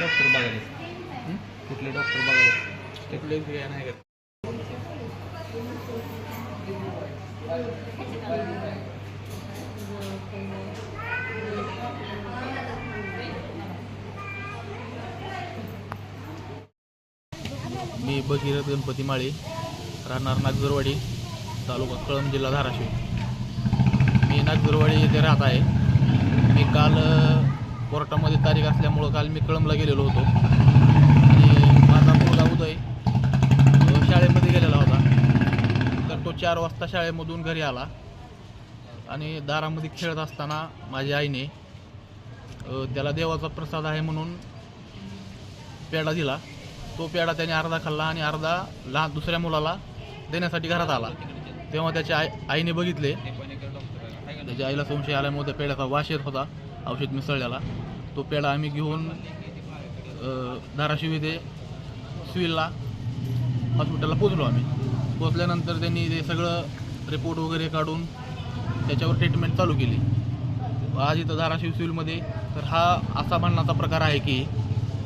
Doctor बघायला. कुठले doctor बघायला? कुठले नाही का मी भगीरथ गणपती माळी राहणार नागजरवाडी तालुका कळंब जिल्हा धाराशिव. मी नागजरवाडी येथे राहत आहे. मी काल कोर्टामध्ये तारीख असल्यामुळं काल मी कळंबला गेलेलो होतो. आणि माझा मुलगा उदय तो शाळेमध्ये गेलेला होता. तर तो चार वाजता शाळेमधून घरी आला. आणि दारामध्ये खेळत असताना माझ्या आईने त्याला देवाचा प्रसाद आहे म्हणून पेढा दिला. तो पेढा त्याने अर्धा खाल्ला आणि अर्धा लहान दुसऱ्या मुलाला देण्यासाठी घरात आला. तेव्हा त्याच्या आई आईने बघितले. त्याच्या आईला संशय आल्यामुळे त्या पेढ्याचा वास येत होता औषध मिसळल्याला. तो पेढा आम्ही घेऊन धाराशिव येथे सिव्हिलला हॉस्पिटलला पोचलो आम्ही. पोचल्यानंतर त्यांनी ते सगळं रिपोर्ट वगैरे काढून त्याच्यावर ट्रीटमेंट चालू केली. आज इथं धाराशिव सिव्हिलमध्ये तर हा असा म्हणण्याचा प्रकार आहे की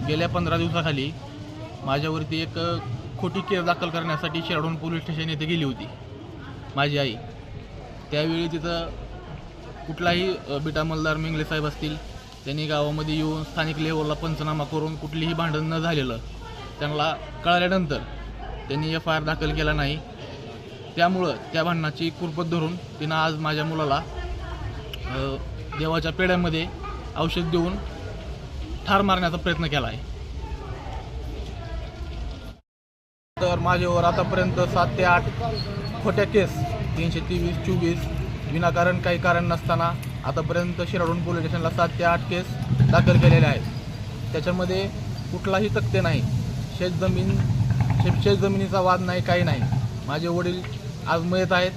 गेल्या पंधरा दिवसाखाली माझ्यावरती एक खोटी केस दाखल करण्यासाठी शेरडोन पोलीस स्टेशन येथे गेली होती माझी आई. त्यावेळी तिथं कुठलाही बिटा मलदार मिंगले साहेब असतील त्यांनी गावामध्ये येऊन स्थानिक लेवलला पंचनामा करून कुठलीही भांडण न झालेलं त्यांना कळल्यानंतर त्यांनी एफ आय आर दाखल केला नाही. त्यामुळं त्या भांडणाची कुरपत धरून तिनं आज माझ्या मुलाला देवाच्या पेढ्यामध्ये औषध देऊन ठार मारण्याचा प्रयत्न केला आहे. तर माझ्यावर आतापर्यंत सात ते आठ खोट्या केस तीनशे तेवीस चोवीस विनाकारण काही कारण नसताना आतापर्यंत शिराडून पोलीस स्टेशनला सात ते आठ केस दाखल केलेले आहेत. त्याच्यामध्ये कुठलाही तक्ते नाही. शेतजमीन शेत शेतजमिनीचा वाद नाही काही नाही. माझे वडील आज मयत आहेत.